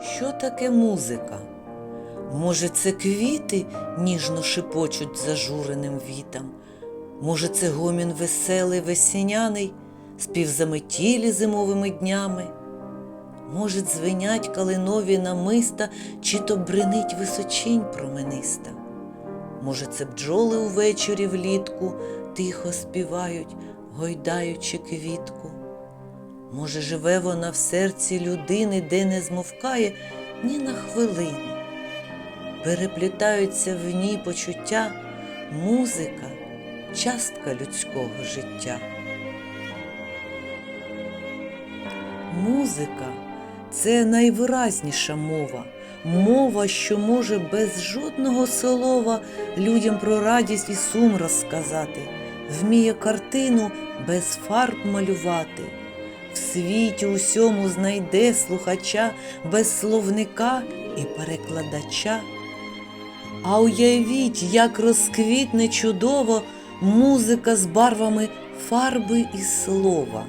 що таке музика? Може, це квіти ніжно шепочуть зажуреним вітам? Може, це гомін веселий весняний, спів заметілі зимовими днями? Може, дзвенять калинові намиста, чи то бренить височинь промениста? Може, це бджоли увечері влітку тихо співають, гойдаючи квітку? Може, живе вона в серці людини, де не змовкає ні на хвилину. Переплітаються в ній почуття, музика, частка людського життя. Музика це найвиразніша мова, мова, що може без жодного слова людям про радість і сум розказати, вміє картину без фарб малювати. В світі усьому знайде слухача без словника і перекладача. А уявіть, як розквітне чудово музика з барвами фарби і слова.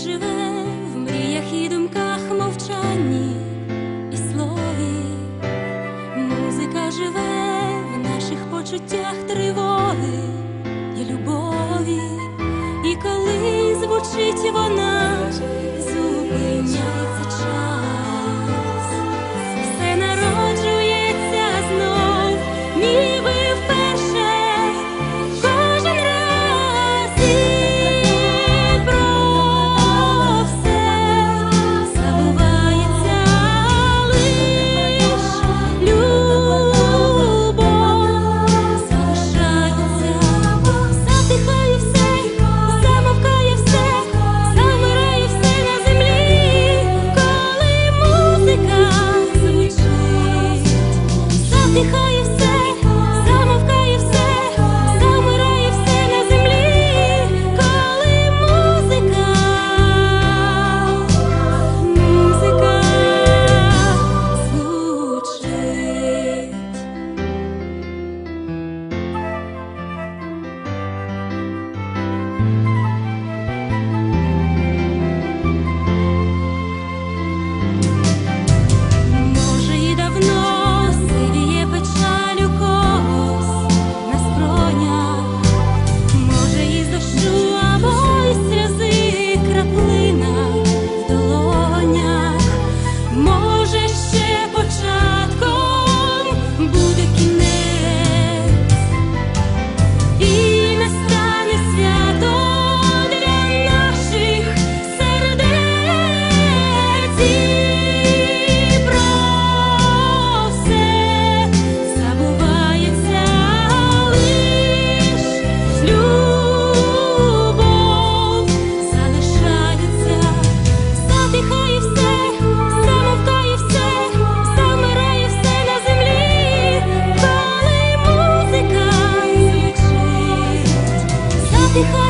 Живе в мріях і думках мовчанні і слові. Музика живе в наших почуттях тривоги і любові. І коли звучить вона, зупиняється Може, коли музика звучить, затихає.